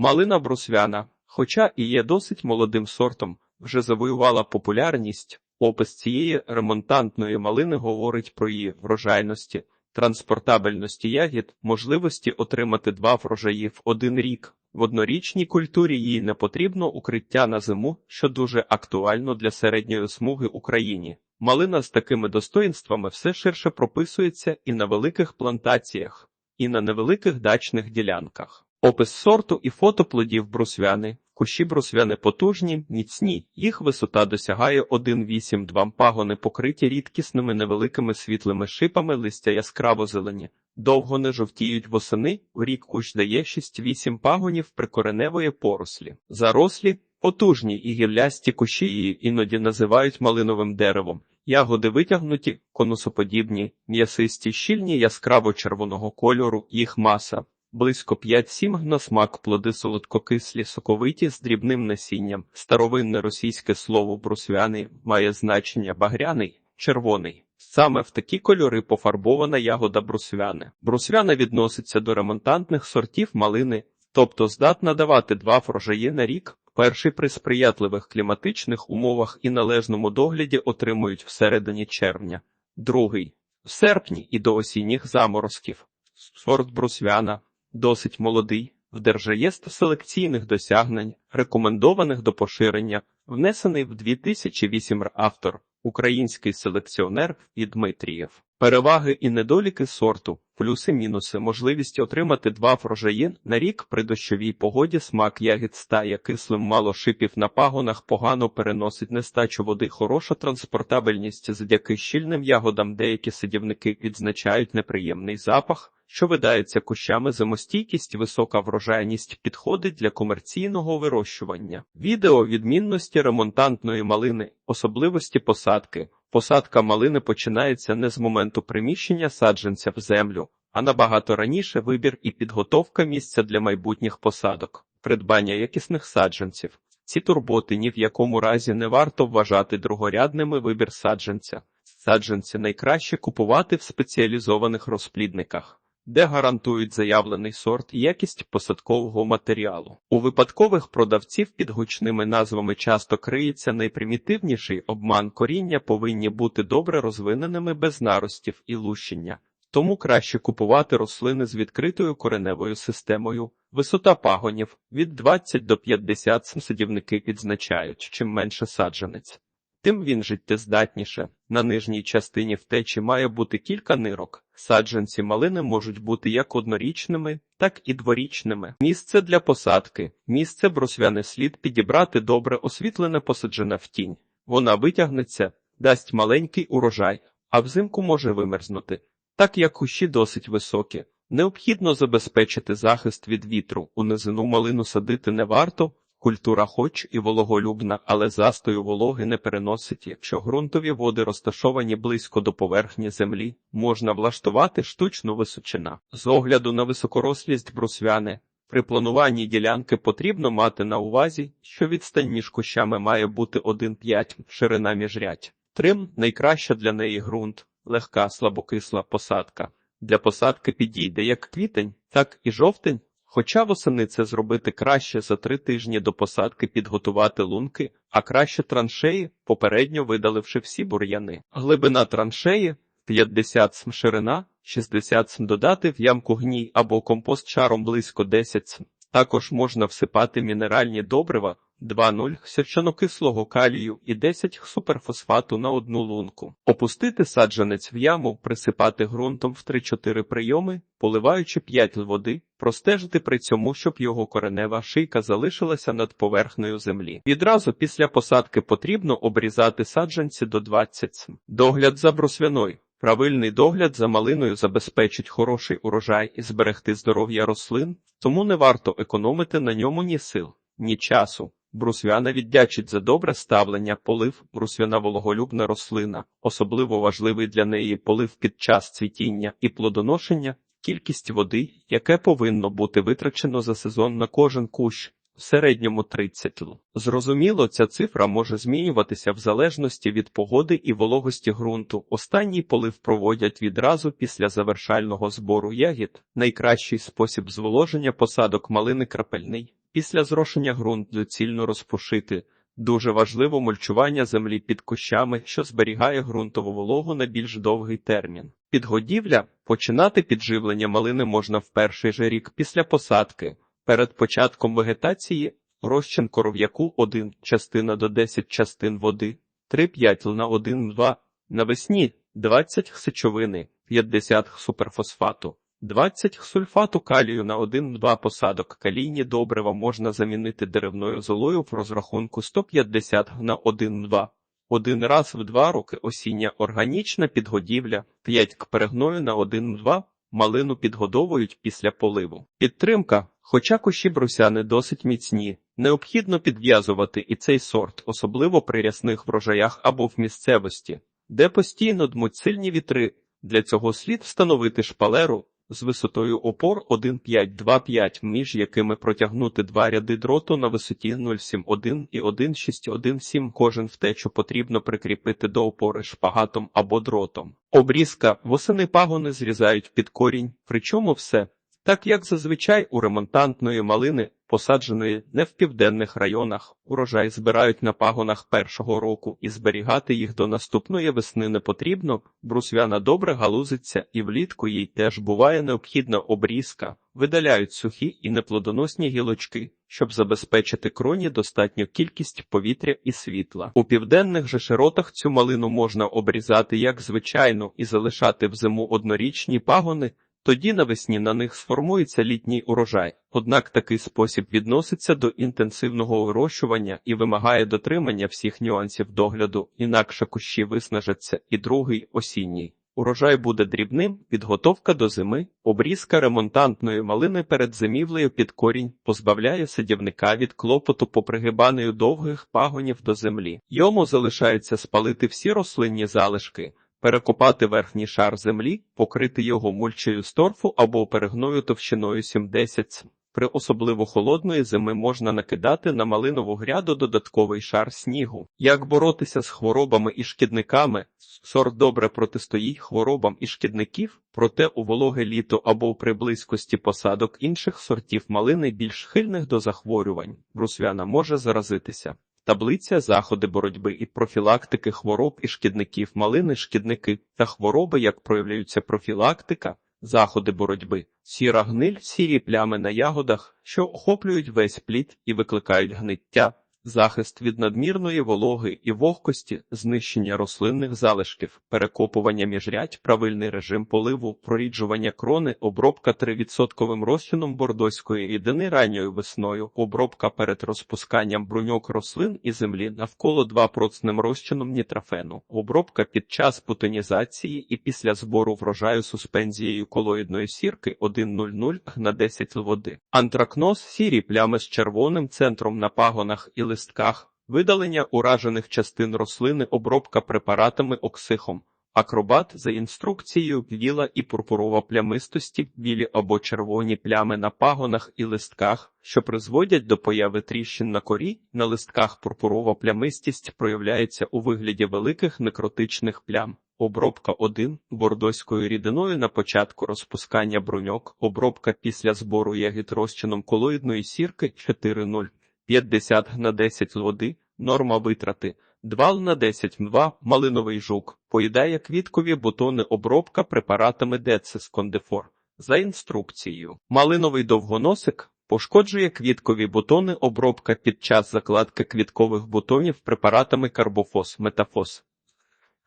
Малина брусвяна, хоча і є досить молодим сортом, вже завоювала популярність. Опис цієї ремонтантної малини говорить про її врожайності, транспортабельності ягід, можливості отримати два врожаї в один рік. В однорічній культурі їй не потрібно укриття на зиму, що дуже актуально для середньої смуги Україні. Малина з такими достоїнствами все ширше прописується і на великих плантаціях, і на невеликих дачних ділянках. Опис сорту і фото плодів брусвяни. Кущі брусвяни потужні, міцні, їх висота досягає 1,8-2 пагони, покриті рідкісними невеликими світлими шипами листя яскраво зелені. Довго не жовтіють восени, у рік кущ дає 6-8 пагонів прикореневої порослі. Зарослі, потужні і гіллясті кущі її іноді називають малиновим деревом. Ягоди витягнуті, конусоподібні, м'ясисті, щільні яскраво-червоного кольору, їх маса. Близько 5-7 на смак плоди солодкокислі, соковиті з дрібним насінням. Старовинне російське слово брусвяний має значення багряний, червоний. Саме в такі кольори пофарбована ягода брусвяни. Брусвяна відноситься до ремонтантних сортів малини, тобто здатна давати два врожаї на рік. Перший при сприятливих кліматичних умовах і належному догляді отримують всередині червня, другий в серпні і до осінніх заморозків. Сорт брусвяна досить молодий, в держреєстр селекційних досягнень, рекомендованих до поширення, внесений в 2008 р. автор, український селекціонер і Дмитрієв. Переваги і недоліки сорту, плюси-мінуси, можливість отримати два врожаї на рік при дощовій погоді смак ягід стає кислим, мало шипів на пагонах, погано переносить нестачу води, хороша транспортабельність завдяки щільним ягодам. Деякі сидівники відзначають неприємний запах, що видається кущами зимостійкість, висока врожайність підходить для комерційного вирощування. Відео відмінності ремонтантної малини, особливості посадки. Посадка малини починається не з моменту приміщення саджанця в землю, а набагато раніше вибір і підготовка місця для майбутніх посадок, придбання якісних саджанців. Ці турботи ні в якому разі не варто вважати другорядними вибір саджанця. Саджанці найкраще купувати в спеціалізованих розплідниках де гарантують заявлений сорт і якість посадкового матеріалу. У випадкових продавців під гучними назвами часто криється найпримітивніший обман коріння повинні бути добре розвиненими без наростів і лущення. Тому краще купувати рослини з відкритою кореневою системою. Висота пагонів від 20 до 50 садівники відзначають, чим менше саджанець тим він життєздатніше. На нижній частині втечі має бути кілька нирок. Саджанці малини можуть бути як однорічними, так і дворічними. Місце для посадки. Місце брусвяне слід підібрати добре освітлене посаджене в тінь. Вона витягнеться, дасть маленький урожай, а взимку може вимерзнути. Так як кущі досить високі. Необхідно забезпечити захист від вітру. У низину малину садити не варто, Культура хоч і вологолюбна, але застою вологи не переносить. Якщо ґрунтові води розташовані близько до поверхні землі, можна влаштувати штучну височина. З огляду на високорослість брусвяни, при плануванні ділянки потрібно мати на увазі, що відстань між кущами має бути 1,5 ширина міжрядь. Трим найкраща для неї ґрунт, легка слабокисла посадка. Для посадки підійде як квітень, так і жовтень. Хоча восени це зробити краще за три тижні до посадки підготувати лунки, а краще траншеї, попередньо видаливши всі бур'яни. Глибина траншеї 50 см ширина, 60 см додати в ямку гній або компост чаром близько 10 см. Також можна всипати мінеральні добрива 2,0 сірчанокислого калію і 10 суперфосфату на одну лунку. Опустити саджанець в яму, присипати ґрунтом в 3-4 прийоми, поливаючи 5 води, простежити при цьому, щоб його коренева шийка залишилася над поверхнею землі. Відразу після посадки потрібно обрізати саджанці до 20 см. Догляд за брусвяною. Правильний догляд за малиною забезпечить хороший урожай і зберегти здоров'я рослин, тому не варто економити на ньому ні сил, ні часу. Брусвяна віддячить за добре ставлення, полив, брусвяна вологолюбна рослина, особливо важливий для неї полив під час цвітіння і плодоношення, кількість води, яке повинно бути витрачено за сезон на кожен кущ, в середньому 30 л. Зрозуміло, ця цифра може змінюватися в залежності від погоди і вологості ґрунту. Останній полив проводять відразу після завершального збору ягід. Найкращий спосіб зволоження посадок малини крапельний. Після зрошення ґрунт доцільно розпушити. Дуже важливо мульчування землі під кущами, що зберігає ґрунтову вологу на більш довгий термін. Підгодівля починати підживлення малини можна в перший же рік після посадки. Перед початком вегетації розчин коров'яку 1 частина до 10 частин води, 3-5 на 1-2, навесні 20 сечовини, 50 суперфосфату. 20 сульфату калію на 1-2 посадок калійні добрива можна замінити деревною золою в розрахунку 150 на 1-2. Один раз в два роки осіння органічна підгодівля, 5 к перегною на 1-2, малину підгодовують після поливу. Підтримка, хоча кущі брусяни досить міцні, необхідно підв'язувати і цей сорт, особливо при рясних врожаях або в місцевості, де постійно дмуть сильні вітри. Для цього слід встановити шпалеру з висотою опор 1,5-2,5, між якими протягнути два ряди дроту на висоті 0,7,1 і 1,6,1,7. Кожен втечу потрібно прикріпити до опори шпагатом або дротом. Обрізка восени пагони зрізають під корінь, причому все. Так як зазвичай у ремонтантної малини, посадженої не в південних районах, урожай збирають на пагонах першого року і зберігати їх до наступної весни не потрібно, брусвяна добре галузиться і влітку їй теж буває необхідна обрізка, видаляють сухі і неплодоносні гілочки, щоб забезпечити кроні достатню кількість повітря і світла. У південних же широтах цю малину можна обрізати як звичайно і залишати в зиму однорічні пагони, тоді навесні на них сформується літній урожай. Однак такий спосіб відноситься до інтенсивного вирощування і вимагає дотримання всіх нюансів догляду, інакше кущі виснажаться і другий осінній. Урожай буде дрібним, підготовка до зими, обрізка ремонтантної малини перед зимівлею під корінь позбавляє садівника від клопоту по пригибанню довгих пагонів до землі. Йому залишається спалити всі рослинні залишки, перекопати верхній шар землі, покрити його мульчею з торфу або перегною товщиною 70 см. При особливо холодної зими можна накидати на малинову гряду додатковий шар снігу. Як боротися з хворобами і шкідниками? Сорт добре протистоїть хворобам і шкідників, проте у вологе літо або при близькості посадок інших сортів малини більш схильних до захворювань. Брусвяна може заразитися. Таблиця заходи боротьби і профілактики хвороб і шкідників малини, шкідники та хвороби, як проявляються профілактика, заходи боротьби, сіра гниль, сірі плями на ягодах, що охоплюють весь плід і викликають гниття, захист від надмірної вологи і вогкості, знищення рослинних залишків, перекопування міжрядь, правильний режим поливу, проріджування крони, обробка 3% розчином бордоської рідини ранньою весною, обробка перед розпусканням бруньок рослин і землі навколо 2% розчином нітрофену, обробка під час путинізації і після збору врожаю суспензією колоїдної сірки 1,00 на 10 води. Антракноз, сірі плями з червоним центром на пагонах і листках, видалення уражених частин рослини, обробка препаратами оксихом, акробат за інструкцією біла і пурпурова плямистості, білі або червоні плями на пагонах і листках, що призводять до появи тріщин на корі, на листках пурпурова плямистість проявляється у вигляді великих некротичних плям. Обробка 1 бордоською рідиною на початку розпускання бруньок, обробка після збору ягід розчином колоїдної сірки 4,0. 50 на 10 води, норма витрати, 2 на 10 2 малиновий жук, поїдає квіткові бутони обробка препаратами Децис Кондефор. За інструкцією, малиновий довгоносик пошкоджує квіткові бутони обробка під час закладки квіткових бутонів препаратами карбофос, метафос.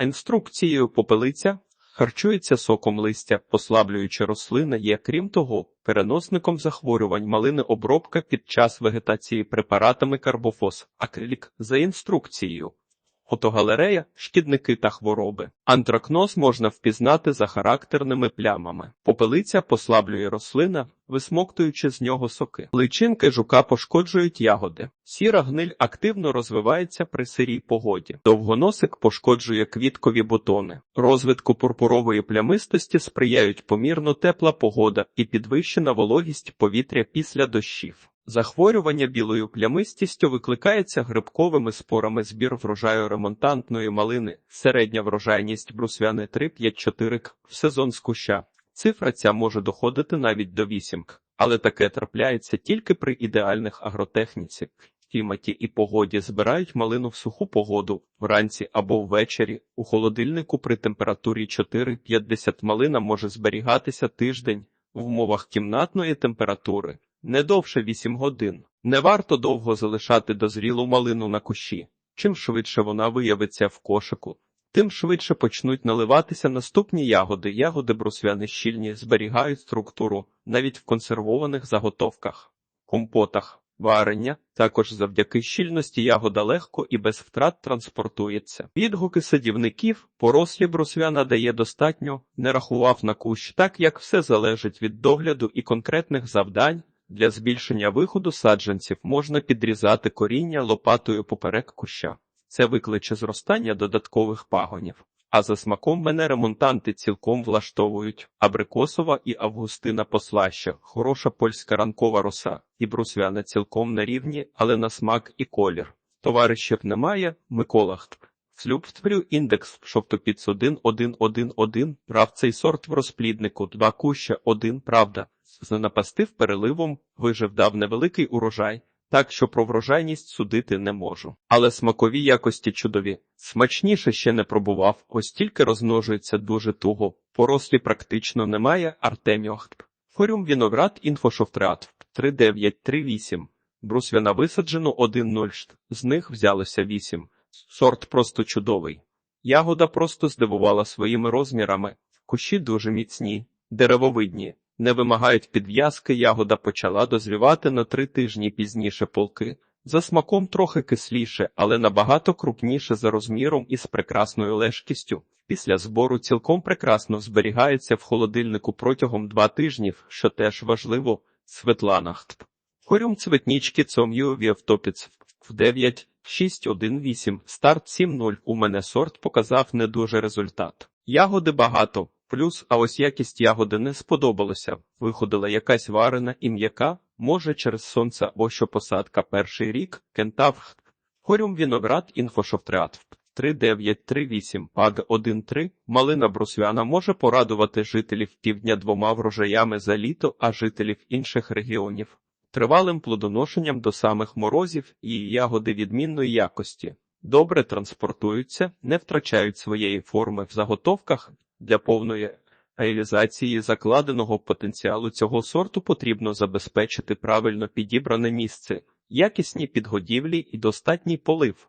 Інструкцією попелиця Харчується соком листя, послаблюючи рослини є, крім того, переносником захворювань малини обробка під час вегетації препаратами карбофос, акрилік за інструкцією. Фотогалерея, шкідники та хвороби. Антракноз можна впізнати за характерними плямами. Попелиця послаблює рослина, висмоктуючи з нього соки. Личинки жука пошкоджують ягоди. Сіра гниль активно розвивається при сирій погоді. Довгоносик пошкоджує квіткові бутони. Розвитку пурпурової плямистості сприяють помірно тепла погода і підвищена вологість повітря після дощів. Захворювання білою плямистістю викликається грибковими спорами збір врожаю ремонтантної малини, середня врожайність брусвяни 3-5-4 к в сезон з куща. Цифра ця може доходити навіть до 8 к. Але таке трапляється тільки при ідеальних агротехніці. Кліматі і погоді збирають малину в суху погоду вранці або ввечері. У холодильнику при температурі 4-50 малина може зберігатися тиждень в умовах кімнатної температури, не довше 8 годин. Не варто довго залишати дозрілу малину на кущі. Чим швидше вона виявиться в кошику, тим швидше почнуть наливатися наступні ягоди. Ягоди брусвяни щільні зберігають структуру навіть в консервованих заготовках, компотах. Варення також завдяки щільності ягода легко і без втрат транспортується. Відгуки садівників порослі брусвяна дає достатньо, не рахував на кущ, так як все залежить від догляду і конкретних завдань. Для збільшення виходу саджанців можна підрізати коріння лопатою поперек куща. Це викличе зростання додаткових пагонів. А за смаком мене ремонтанти цілком влаштовують абрикосова і августина послаща, хороша польська ранкова роса і брусвяна цілком на рівні, але на смак і колір. Товаришів немає, Микола Хт. Слюбтврю індекс шовтопіц 1 1 1 1 прав цей сорт в розпліднику, два куща 1 правда. Занапастив переливом, вижив дав невеликий урожай, так що про врожайність судити не можу. Але смакові якості чудові. Смачніше ще не пробував, ось тільки розмножується дуже туго. Порослі практично немає. Артеміохт. Форум віноград інфошофтреат 3938. Брусвяна висаджено 1,0 шт. З них взялося 8. Сорт просто чудовий. Ягода просто здивувала своїми розмірами. Кущі дуже міцні, деревовидні. Не вимагають підв'язки, ягода почала дозрівати на три тижні пізніше полки. За смаком трохи кисліше, але набагато крупніше за розміром і з прекрасною лежкістю. Після збору цілком прекрасно зберігається в холодильнику протягом два тижнів, що теж важливо. Светлана Хт. Хорюм цветнічки цом'ю вівтопіц в 9, 6, 1, 8, старт 7-0. У мене сорт показав не дуже результат. Ягоди багато, плюс, а ось якість ягоди не сподобалося. Виходила якась варена і м'яка, може через сонце або що посадка перший рік, кентавр. Хорюм віноград інфошофтреат. 3938 паг 13 малина брусвяна може порадувати жителів півдня двома врожаями за літо, а жителів інших регіонів тривалим плодоношенням до самих морозів і ягоди відмінної якості. Добре транспортуються, не втрачають своєї форми в заготовках для повної реалізації закладеного потенціалу цього сорту потрібно забезпечити правильно підібране місце, якісні підгодівлі і достатній полив.